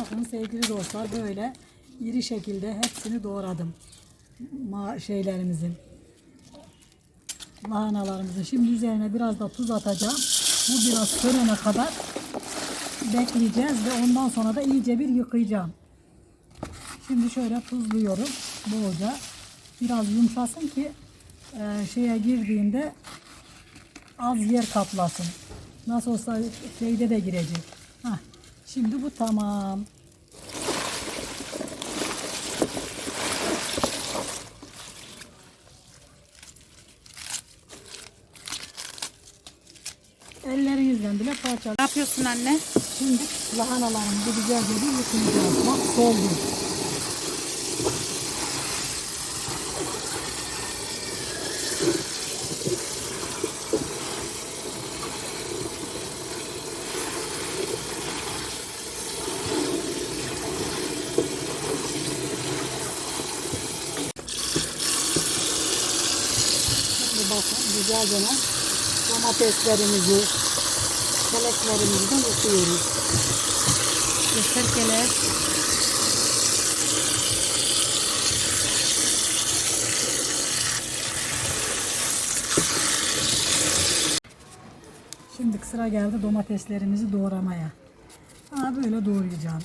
Bakın sevgili dostlar böyle iri şekilde hepsini doğradım. Ma şeylerimizin. Lahanalarımızın. Şimdi üzerine biraz da tuz atacağım. Bu biraz sönene kadar bekleyeceğiz ve ondan sonra da iyice bir yıkayacağım. Şimdi şöyle tuzluyorum bolca. Biraz yumuşasın ki e, şeye girdiğinde az yer kaplasın. Nasıl olsa şeyde de girecek. Hah, şimdi bu tamam. Ellerinizden bile parça. Ne yapıyorsun anne? Şimdi lahanalarımızı güzelce bir yıkayacağız. Bak soldu. Şimdi güzelce domateslerimizi, keleklerimizi de yıkıyoruz. Göstergele. Şimdi sıra geldi domateslerimizi doğramaya. Ha böyle doğrayacağım.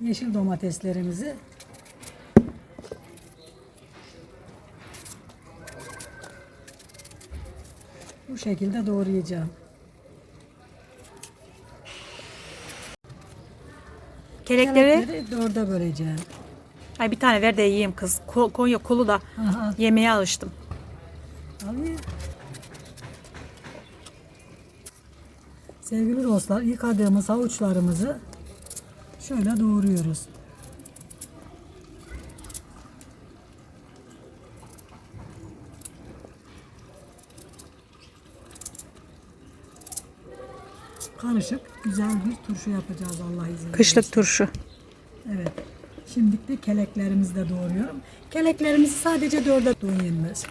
Yeşil domateslerimizi bu şekilde doğrayacağım. Kelekleri. Kelekleri dörde böleceğim. Ay bir tane ver de yiyeyim kız. Ko- Konya kolu da Aha, yemeye alıştım. Abi. Sevgili dostlar, yıkadığımız havuçlarımızı şöyle doğruyoruz. Karışık güzel bir turşu yapacağız Allah izin verirse. Kışlık turşu. Evet. Şimdi de keleklerimizi de doğruyorum. Keleklerimizi sadece dörde doğru yenmez.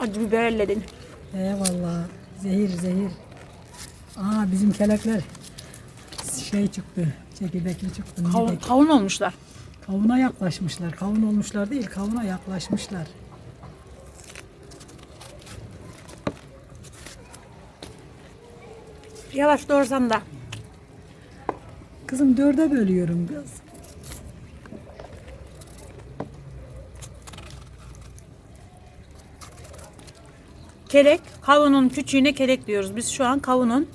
Acı biber elledin. Eyvallah. Zehir zehir. Aa bizim kelekler şey çıktı. Çekirdekli çıktı. Kavun, kavun olmuşlar. Kavuna yaklaşmışlar. Kavun olmuşlar değil, kavuna yaklaşmışlar. Yavaş doğursan da. Kızım dörde bölüyorum kız. Kelek, kavunun küçüğüne kelek diyoruz. Biz şu an kavunun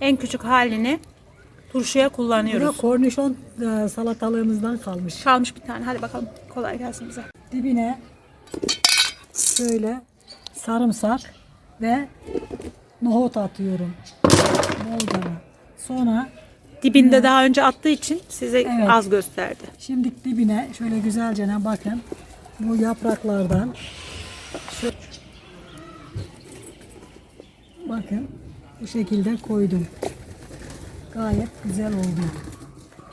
en küçük halini turşuya kullanıyoruz. kornişon e, salatalığımızdan kalmış. Kalmış bir tane. Hadi bakalım. Kolay gelsin bize. Dibine şöyle sarımsak ve nohut atıyorum. Bolca. Sonra Dibinde daha önce attığı için size Evet. az gösterdi. Şimdi dibine şöyle güzelce bakın bu yapraklardan şu bakın bu şekilde koydum. Gayet güzel oldu.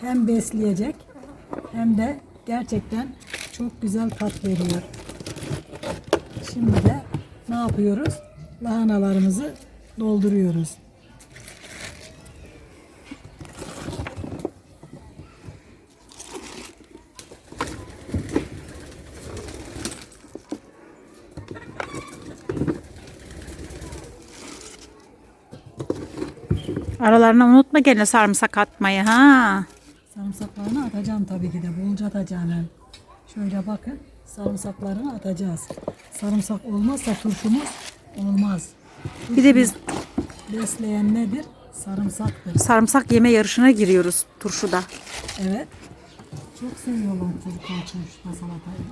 Hem besleyecek hem de gerçekten çok güzel tat veriyor. Şimdi de ne yapıyoruz? Lahanalarımızı dolduruyoruz. Aralarına unutma gene sarımsak atmayı ha. Sarımsaklarını atacağım tabii ki de. Bolca atacağım hem. Şöyle bakın. Sarımsaklarını atacağız. Sarımsak olmazsa turşumuz olmaz. Bir de biz Besleyen nedir? Sarımsaktır. sarımsak yeme yarışına giriyoruz turşuda. Evet. Çok seviyorlar çocuklar turşuda salatayı.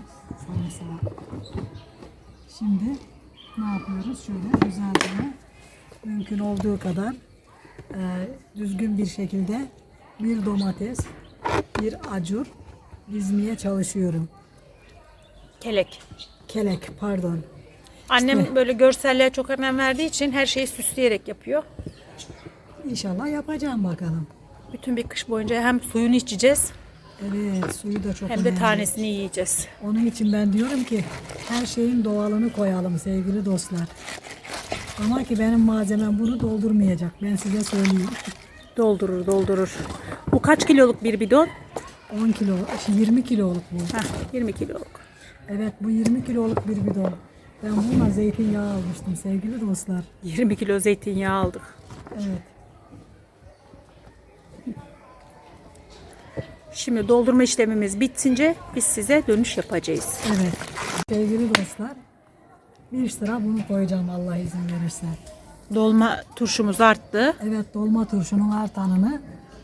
Sarımsağı. Şimdi ne yapıyoruz? Şöyle güzelce mümkün olduğu kadar e, düzgün bir şekilde bir domates, bir acur dizmeye çalışıyorum. Kelek. Kelek pardon. Annem İşte. böyle görselliğe çok önem verdiği için her şeyi süsleyerek yapıyor. İnşallah yapacağım bakalım. Bütün bir kış boyunca hem suyunu içeceğiz Evet suyu da çok hem de önemli. tanesini yiyeceğiz. Onun için ben diyorum ki her şeyin doğalını koyalım sevgili dostlar. Ama ki benim malzemem bunu doldurmayacak. Ben size söyleyeyim. Doldurur doldurur. Bu kaç kiloluk bir bidon? 10 kilo, şey 20 kiloluk bu. Heh, 20 kiloluk. Evet bu 20 kiloluk bir bidon. Ben bununla zeytinyağı almıştım sevgili dostlar. 20 kilo zeytinyağı aldık. Evet. Şimdi doldurma işlemimiz bitsince biz size dönüş yapacağız. Evet. Sevgili dostlar. Bir sıra bunu koyacağım Allah izin verirse. Dolma turşumuz arttı. Evet dolma turşunun artanını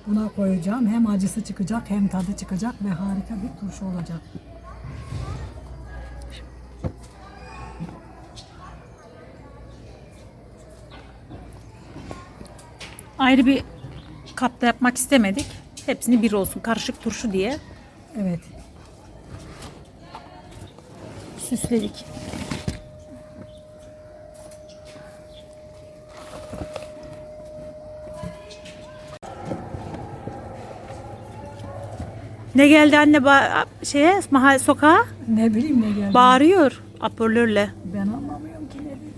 buna koyacağım. Hem acısı çıkacak hem tadı çıkacak ve harika bir turşu olacak. Ayrı bir kapta yapmak istemedik. Hepsini bir olsun karışık turşu diye Evet. süsledik. Ne geldi anne ba- şeye mahalle sokağa Ne bileyim ne geldi. bağırıyor apörlörle. ben anlamıyorum ki ne bileyim.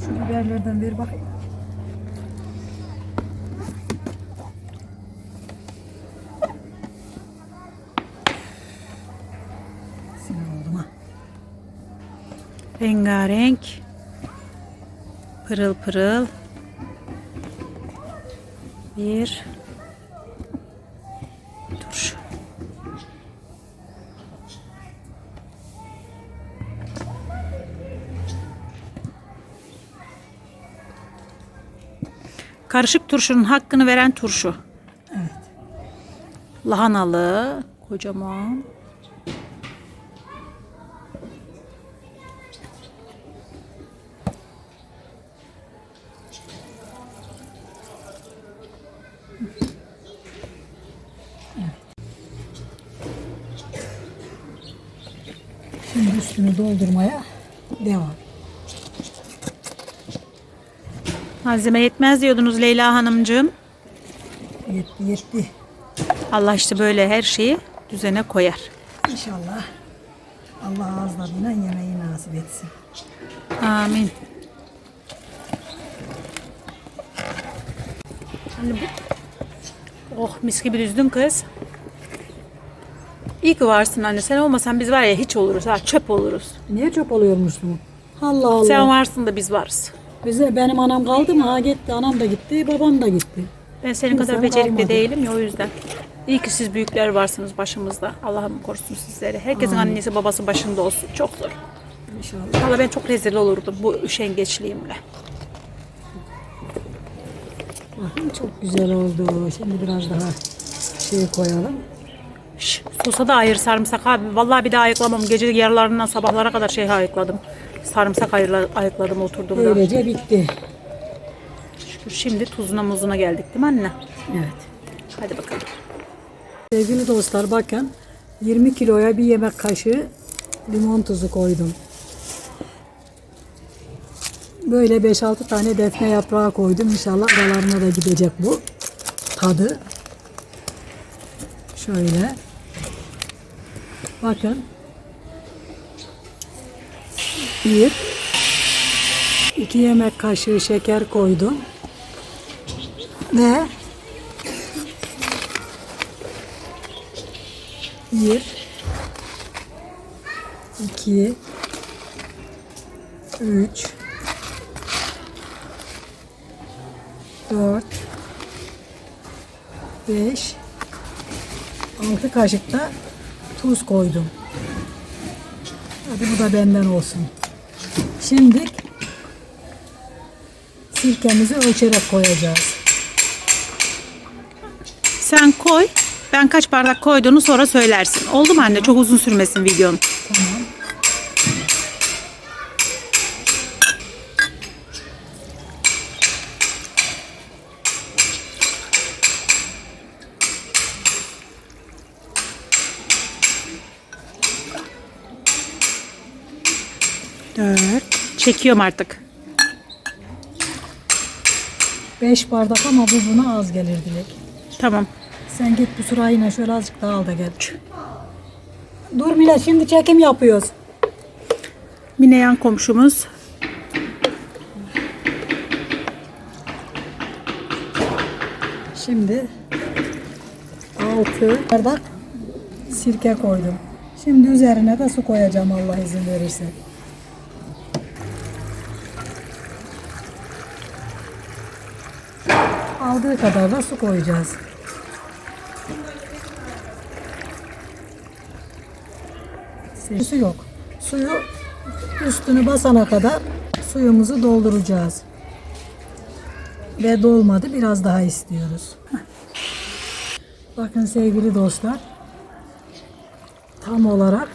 Şu biberlerden ver bakayım. Sinir oldum ha. Rengarenk. Pırıl pırıl. Bir turşu. Karışık turşunun hakkını veren turşu. Evet. Lahanalı, kocaman. Şimdi üstünü doldurmaya devam. Malzeme yetmez diyordunuz Leyla Hanımcığım. Yetti yetti. Allah işte böyle her şeyi düzene koyar. İnşallah Allah ağızlarına yemeği nasip etsin. Amin. Hani bu... Oh mis gibi düzdün kız. İyi ki varsın anne. Sen olmasan biz var ya hiç oluruz ha. Çöp oluruz. Niye çöp oluyormuş bu? Allah Allah. Sen varsın da biz varız. Bize benim anam kaldı mı? Ha gitti. Anam da gitti. Babam da gitti. Ben senin Kimsen kadar becerikli kalmadı. değilim ya o yüzden. İyi ki siz büyükler varsınız başımızda. Allah'ım korusun sizleri. Herkesin annesi babası başında olsun. Çok zor. İnşallah. Valla ben çok rezil olurdum bu üşengeçliğimle. Bakın çok güzel oldu. Şimdi biraz daha şey koyalım. Şş, sosa da ayır sarımsak abi. Vallahi bir daha ayıklamam. Gece yarılarından sabahlara kadar şey ayıkladım. Sarımsak ayırla, ayıkladım oturduğumda. Böylece bitti. Şükür şimdi tuzuna muzuna geldik değil mi anne? Evet. Hadi bakalım. Sevgili dostlar bakın 20 kiloya bir yemek kaşığı limon tuzu koydum. Böyle 5-6 tane defne yaprağı koydum. İnşallah aralarına da gidecek bu tadı. Şöyle. Bakın. Bir. iki yemek kaşığı şeker koydum. Ve Bir, iki, üç, dört, beş, altı kaşık da tuz koydum. Hadi bu da benden olsun. Şimdi sirkemizi ölçerek koyacağız. Sen koy. Ben kaç bardak koyduğunu sonra söylersin. Oldu mu anne? Çok uzun sürmesin videon. Tamam. Dört. Çekiyorum artık. Beş bardak ama bu buna az gelir Dilek. Tamam. Sen git bu sırayla şöyle azıcık daha al da gel. Dur Mila şimdi çekim yapıyoruz. Mine yan komşumuz. Şimdi 6 bardak sirke koydum. Şimdi üzerine de su koyacağım Allah izin verirse. Aldığı kadar da su koyacağız. Su yok. Suyu üstünü basana kadar suyumuzu dolduracağız. Ve dolmadı. Biraz daha istiyoruz. Bakın sevgili dostlar. Tam olarak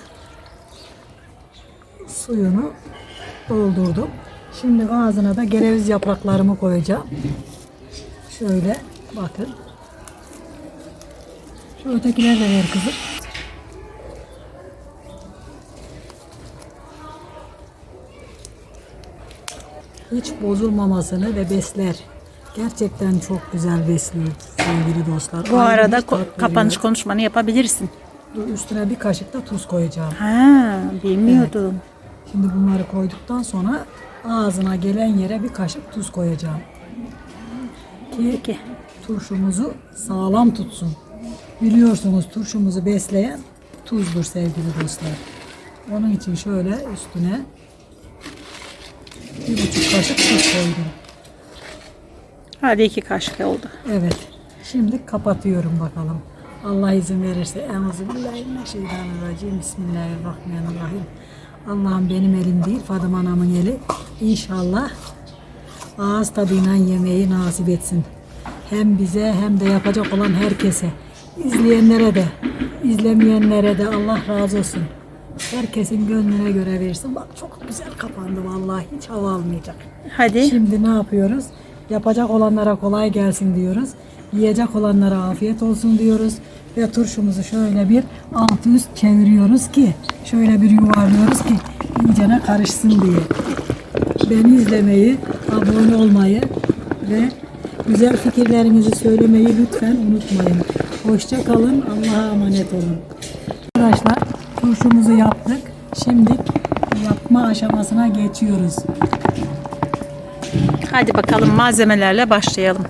suyunu doldurdum. Şimdi ağzına da gereviz yapraklarımı koyacağım. Şöyle bakın. Şu ötekiler de ver kızım. Hiç bozulmamasını ve besler. Gerçekten çok güzel besliyor sevgili dostlar. Bu Ayrı arada ko- kapanış konuşmanı yapabilirsin. Dur, Üstüne bir kaşık da tuz koyacağım. Ha, bilmiyordum. Şimdi bunları koyduktan sonra ağzına gelen yere bir kaşık tuz koyacağım. Ki turşumuzu sağlam tutsun. Biliyorsunuz turşumuzu besleyen tuzdur sevgili dostlar. Onun için şöyle üstüne bir buçuk kaşık tuz koydum. Hadi iki kaşık oldu. Evet. Şimdi kapatıyorum bakalım. Allah izin verirse. Euzubillahimineşşeytanirracim. Bismillahirrahmanirrahim. Allah'ım benim elim değil, Fatıma anamın eli. İnşallah ağız tadıyla yemeği nasip etsin. Hem bize hem de yapacak olan herkese. İzleyenlere de, izlemeyenlere de Allah razı olsun. Herkesin gönlüne göre versin. Bak çok güzel kapandı vallahi. Hiç hava almayacak. Hadi. Şimdi ne yapıyoruz? Yapacak olanlara kolay gelsin diyoruz. Yiyecek olanlara afiyet olsun diyoruz. Ve turşumuzu şöyle bir alt üst çeviriyoruz ki şöyle bir yuvarlıyoruz ki iyicene karışsın diye. Beni izlemeyi, abone olmayı ve güzel fikirlerinizi söylemeyi lütfen unutmayın. Hoşça kalın, Allah'a emanet olun. Arkadaşlar turşumuzu yaptık. Şimdi yapma aşamasına geçiyoruz. Hadi bakalım malzemelerle başlayalım.